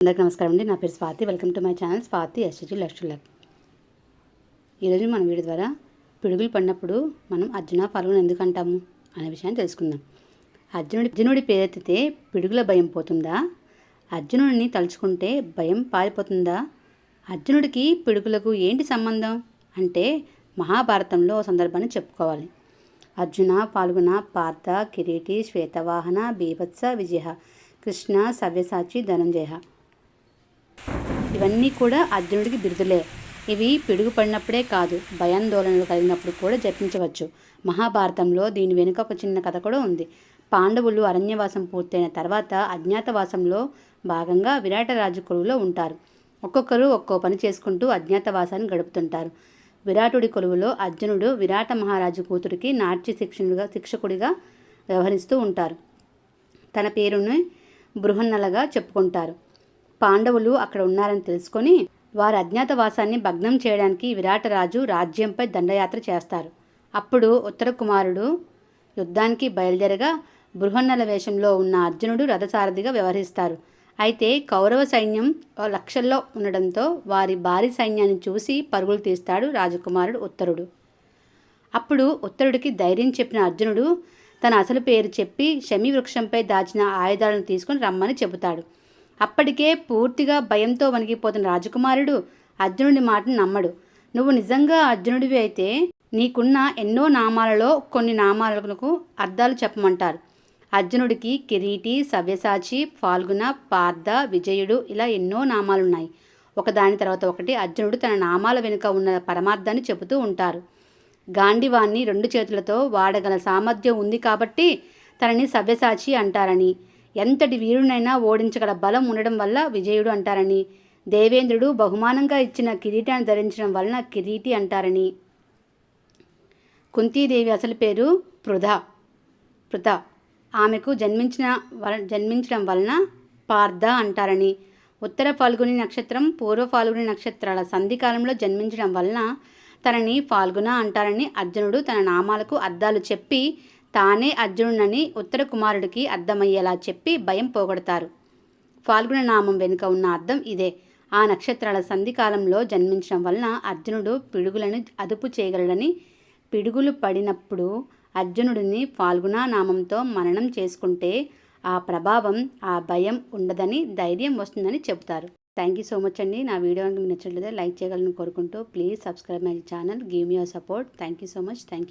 అందరికి నమస్కారం అండి. నా పేరు Swathi. Welcome to my channel Swathi ST లక్షలక్ ఈరోజు మన వీడియో ద్వారా పిడుగులు పడినప్పుడు మనం అర్జున పాల్గొని ఎందుకు అంటాము అనే విషయాన్ని తెలుసుకుందాం. అర్జునుడి అర్జునుడి పేరెత్తితే పిడుగుల భయం పోతుందా? అర్జునుడిని తలుచుకుంటే భయం పారిపోతుందా? అర్జునుడికి పిడుగులకు ఏంటి సంబంధం? అంటే మహాభారతంలో ఓ సందర్భాన్ని చెప్పుకోవాలి. అర్జున పాల్గొన పార్థ కిరీటి శ్వేతవాహన బీభత్స విజయ కృష్ణ సవ్యసాచి ధనంజయ. ఇవన్నీ కూడా అర్జునుడికి బిరుదులే. ఇవి పిడుగు పడినప్పుడే కాదు భయాందోళనలు కలిగినప్పుడు కూడా జపించవచ్చు. మహాభారతంలో దీని వెనుక ఒక చిన్న కథ కూడా ఉంది. పాండవులు అరణ్యవాసం పూర్తయిన తర్వాత అజ్ఞాతవాసంలో భాగంగా విరాటరాజు కొలువులో ఉంటారు. ఒక్కొక్కరు ఒక్కో పని చేసుకుంటూ అజ్ఞాతవాసాన్ని గడుపుతుంటారు. విరాటుడి కొలువులో అర్జునుడు విరాట మహారాజు కూతురికి నాట్య శిక్షణుడిగా శిక్షకుడిగా వ్యవహరిస్తూ ఉంటారు. తన పేరుని బృహన్నలగా చెప్పుకుంటారు. పాండవులు అక్కడ ఉన్నారని తెలుసుకొని వారి అజ్ఞాతవాసాన్ని భగ్నం చేయడానికి విరాటరాజు రాజ్యంపై దండయాత్ర చేస్తారు. అప్పుడు ఉత్తర కుమారుడు యుద్ధానికి బయలుదేరగా బృహన్నల వేషంలో ఉన్న అర్జునుడు రథసారథిగా వ్యవహరిస్తారు. అయితే కౌరవ సైన్యం లక్షల్లో ఉండడంతో వారి భారీ సైన్యాన్ని చూసి పరుగులు తీస్తాడు రాజకుమారుడు ఉత్తరుడు. అప్పుడు ఉత్తరుడికి ధైర్యం చెప్పిన అర్జునుడు తన అసలు పేరు చెప్పి శమి వృక్షంపై దాచిన ఆయుధాలను తీసుకుని రమ్మని చెబుతాడు. అప్పటికే పూర్తిగా భయంతో వణికిపోతున్న రాజకుమారుడు అర్జునుడి మాటను నమ్మడు. నువ్వు నిజంగా అర్జునుడివి అయితే నీకున్న ఎన్నో నామాలలో కొన్ని నామాలకు అర్థాలు చెప్పమంటారు. అర్జునుడికి కిరీటి సవ్యసాచి ఫాల్గుణ పార్థ విజయుడు ఇలా ఎన్నో నామాలున్నాయి. ఒకదాని తర్వాత ఒకటి అర్జునుడు తన నామాల వెనుక ఉన్న పరమార్థాన్ని చెబుతూ ఉంటారు. గాండివాన్ని రెండు చేతులతో వాడగల సామర్థ్యం ఉంది కాబట్టి తనని సవ్యసాచి అంటారని ఎంతటి వీరునైనా ఓడించగల బలం ఉండడం వల్ల విజయుడు అంటారని. దేవేంద్రుడు బహుమానంగా ఇచ్చిన కిరీటాన్ని ధరించడం వలన కిరీటి అంటారని. కుంతీదేవి అసలు పేరు పృథ. పృథ. ఆమెకు జన్మించిన జన్మించడం వలన పార్థ అంటారని. ఉత్తర ఫాల్గుని నక్షత్రం పూర్వ ఫాల్గుని నక్షత్రాల సంధికాలంలో జన్మించడం వలన తనని ఫాల్గుణ అంటారని అర్జునుడు తన నామాలకు అర్థాలు చెప్పి తానే అర్జునుడని ఉత్తర కుమారుడికి అర్థమయ్యేలా చెప్పి భయం పోగొడతారు. ఫాల్గుణ నామం వెనుక ఉన్న అర్థం ఇదే. ఆ నక్షత్రాల సంధికాలంలో జన్మించడం వలన అర్జునుడు పిడుగులను అదుపు చేయగలడని పిడుగులు పడినప్పుడు అర్జునుడిని ఫాల్గుణ నామంతో మననం చేసుకుంటే ఆ ప్రభావం ఆ భయం ఉండదని ధైర్యం వస్తుందని చెబుతారు. థ్యాంక్ యూ సో మచ్ అండి. నా వీడియో మీకు నచ్చినట్లయితే లైక్ చేయగలను కోరుకుంటూ please subscribe my channel. Give me your support. Thank you so much. Thank you.